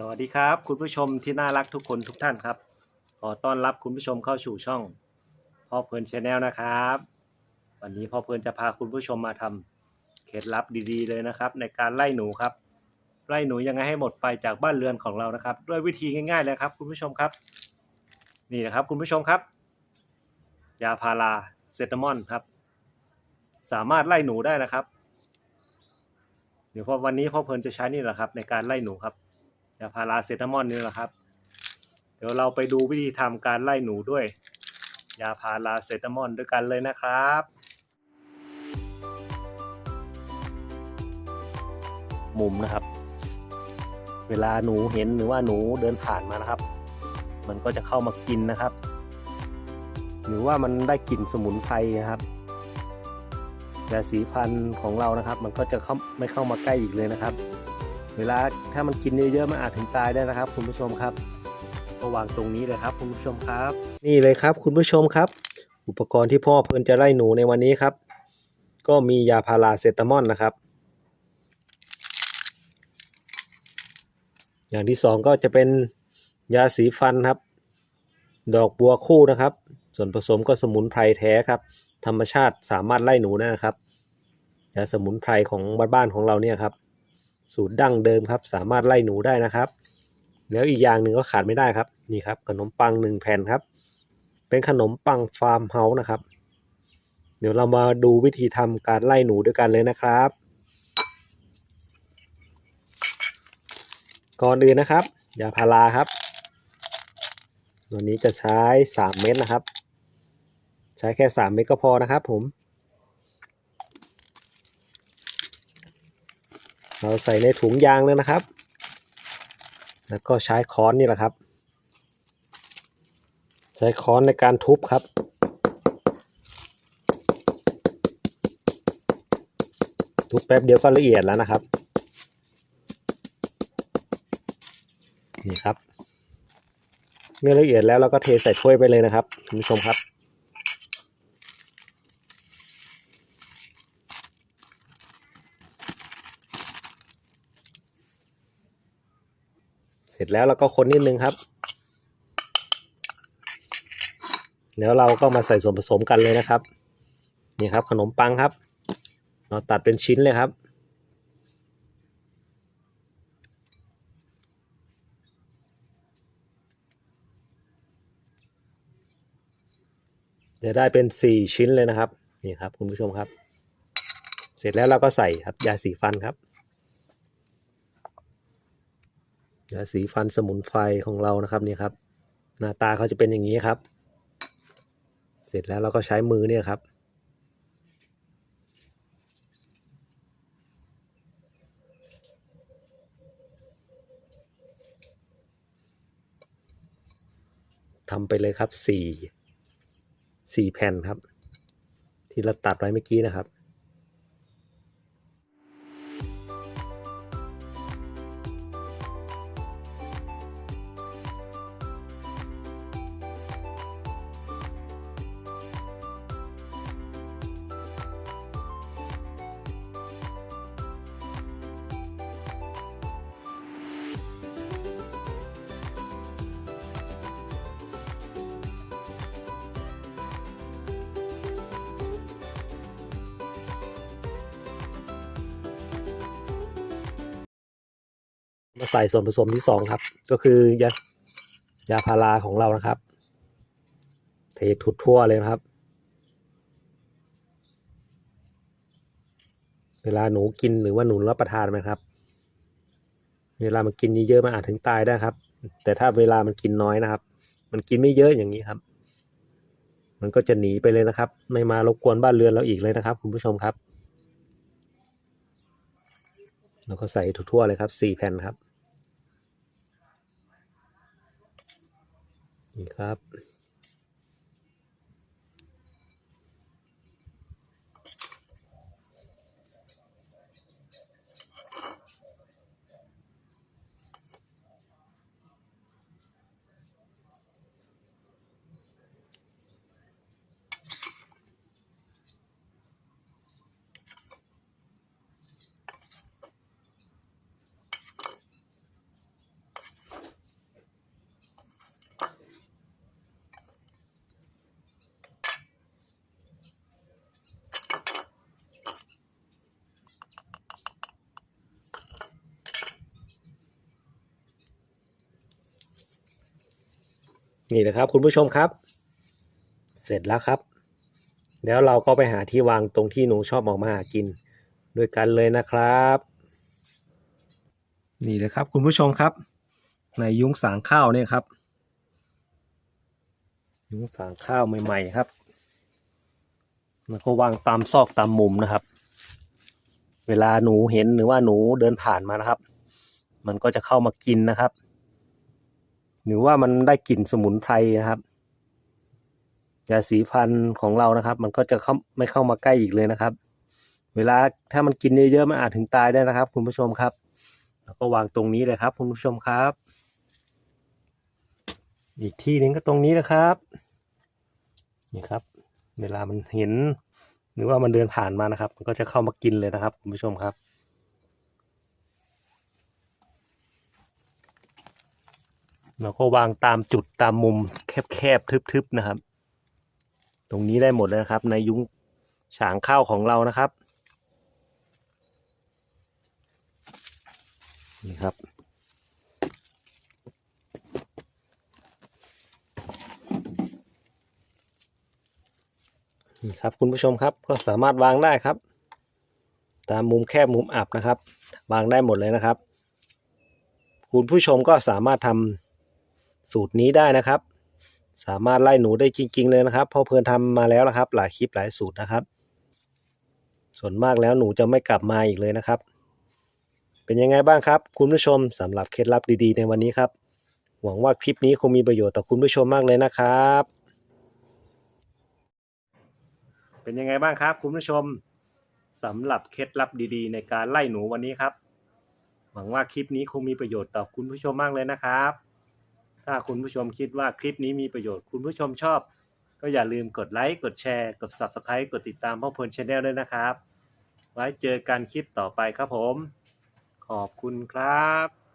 สวัสดีครับ คุณผู้ชมที่น่ารักทุกคนทุกท่านครับ ขอต้อนรับคุณผู้ชมเข้าสู่ช่องพ่อเพลินชาแนลนะครับ วันนี้พ่อเพลินจะพาคุณผู้ชมมาทำเคล็ดลับดีๆเลยนะครับ ในการไล่หนูครับ ไล่หนูยังไงให้หมดไปจากบ้านเรือนของเรานะครับ ด้วยวิธีง่ายๆเลยครับ คุณผู้ชมครับ นี่นะครับคุณผู้ชมครับ ยาพาราเซตามอลครับ สามารถไล่หนูได้นะครับ เดี๋ยวพอวันนี้พ่อเพลินจะใช้นี่แหละครับ ในการไล่หนูครับ ยาพาราเซตามอลนี่แหละครับ เดี๋ยวเราไปดูวิธีทำการไล่หนูด้วย ยาพาราเซตามอลด้วยกันเลยนะครับมุมนะครับ เวลาหนูเห็นหรือว่าหนูเดินผ่านมานะครับ มันก็จะเข้ามากินนะครับ หรือว่ามันได้กลิ่นสมุนไพรนะครับยาสีฟันของเรานะครับ มันก็จะเข้าไม่เข้ามาใกล้อีกเลยนะครับ เวลาถ้ามันกินเยอะๆมันอาจถึงตายได้นะครับ คุณผู้ชมครับก็วางตรงนี้เลยครับ คุณผู้ชมครับ นี่เลยครับ คุณผู้ชมครับ อุปกรณ์ที่พ่อเพลินจะไล่หนูในวันนี้ครับ ก็มียาพาราเซตามอลนะครับ อย่างที่สองก็จะเป็นยาสีฟันครับ ดอกบัวคู่นะครับ ส่วนผสมก็สมุนไพรแท้ครับ ธรรมชาติสามารถไล่หนูได้นะครับยาสมุนไพรของบ้านๆของเราเนี่ยครับ สูตรดั้งเดิมครับ สามารถไล่หนูได้นะครับ แล้วอีกอย่างหนึ่งก็ขาดไม่ได้ครับนี่ครับ ขนมปังหนึ่งแผ่นครับ เป็นขนมปังฟาร์มเฮาส์นะครับ เดี๋ยวเรามาดูวิธีทำการไล่หนูด้วยกันเลยนะครับ ก่อนอื่นนะครับยาพาราครับตัวนี้จะใช้ 3 เม็ดนะครับ ใช้แค่ 3 เม็ดก็พอนะครับผม เราใส่ในถุงยางเลยนะครับ แล้วก็ใช้ค้อนนี่แหละครับ ใช้ค้อนในการทุบครับทุบแป๊บเดียวก็ละเอียดแล้วนะครับ นี่ครับ เมื่อละเอียดแล้วเราก็เทใส่ถ้วยไปเลยนะครับคุณผู้ชมครับ เสร็จแล้วเราก็คนนิดนึงครับ แล้วเราก็มาใส่ส่วนผสมกันเลยนะครับ นี่ครับขนมปังครับ เราตัดเป็นชิ้นเลยครับ จะได้เป็นสี่ชิ้นเลยนะครับ นี่ครับคุณผู้ชมครับ เสร็จแล้วเราก็ใส่ครับยาสีฟันครับ ยาสีฟันสมุนไพรของเรานะครับนี่ครับ หน้าตาเขาจะเป็นอย่างนี้ครับ เสร็จแล้วเราก็ใช้มือเนี่ยครับ ทำไปเลยครับสี่สี่แผ่นครับ ที่เราตัดไว้เมื่อกี้นะครับ มาใส่ส่วนผสมที่สองครับ ก็คือยายาพาราของเรานะครับ เททุดทั่วเลยนะครับ เวลาหนูกินหรือว่าหนูรับประทานไหมครับ เวลามันกินเยอะๆมันอาจถึงตายได้ครับ แต่ถ้าเวลามันกินน้อยนะครับ มันกินไม่เยอะอย่างนี้ครับ มันก็จะหนีไปเลยนะครับ ไม่มารบกวนบ้านเรือนเราอีกเลยนะครับ คุณผู้ชมครับแล้วก็ใส่ทั่วๆเลยครับสี่แผ่นครับ นี่ครับ นี่นะครับคุณผู้ชมครับ เสร็จแล้วครับ แล้วเราก็ไปหาที่วางตรงที่หนูชอบออกมาหากินด้วยกันเลยนะครับ นี่เลยครับคุณผู้ชมครับ ในยุ้งสางข้าวเนี่ยครับ ยุ้งสางข้าวใหม่ๆครับมันก็วางตามซอกตามมุมนะครับ เวลาหนูเห็นหรือว่าหนูเดินผ่านมานะครับ มันก็จะเข้ามากินนะครับ หรือว่ามันได้กลิ่นสมุนไพรนะครับยาสีฟันของเรานะครับ มันก็จะเข้าไม่เข้ามาใกล้อีกเลยนะครับ เวลาถ้ามันกินเยอะๆมันอาจถึงตายได้นะครับ คุณผู้ชมครับ แล้วก็วางตรงนี้เลยครับ คุณผู้ชมครับ อีกที่หนึ่งก็ตรงนี้นะครับ นี่ครับ เวลามันเห็น หรือว่ามันเดินผ่านมานะครับ มันก็จะเข้ามากินเลยนะครับ คุณผู้ชมครับ เราก็วางตามจุดตามมุมแคบๆทึบๆนะครับ ตรงนี้ได้หมดเลยนะครับ ในยุ้งฉางข้าวของเรานะครับนี่ครับ นี่ครับคุณผู้ชมครับก็สามารถวางได้ครับ ตามมุมแคบมุมอับนะครับ วางได้หมดเลยนะครับ คุณผู้ชมก็สามารถทำ สูตรนี้ได้นะครับ สามารถไล่หนูได้จริง ๆ เลยนะครับ เพราะเพลินทำมาแล้วนะครับ หลายคลิปหลายสูตรนะครับ ส่วนมากแล้วหนูจะไม่กลับมาอีกเลยนะครับ เป็นยังไงบ้างครับ คุณผู้ชมสำหรับเคล็ดลับดีๆ ในวันนี้ครับ หวังว่าคลิปนี้คงมีประโยชน์ต่อคุณผู้ชมมากเลยนะครับ เป็นยังไงบ้างครับ คุณผู้ชมสำหรับเคล็ดลับดีๆ ในการไล่หนูวันนี้ครับ หวังว่าคลิปนี้คงมีประโยชน์ต่อคุณผู้ชมมากเลยนะครับ ถ้าคุณผู้ชมคิดว่าคลิปนี้มีประโยชน์คุณผู้ชมชอบ ก็อย่าลืมกดไลค์กดแชร์ กด Subscribe กดติดตามพ่อเพลินชาแนลด้วยนะครับ ไว้เจอกันคลิปต่อไปครับผม ขอบคุณครับ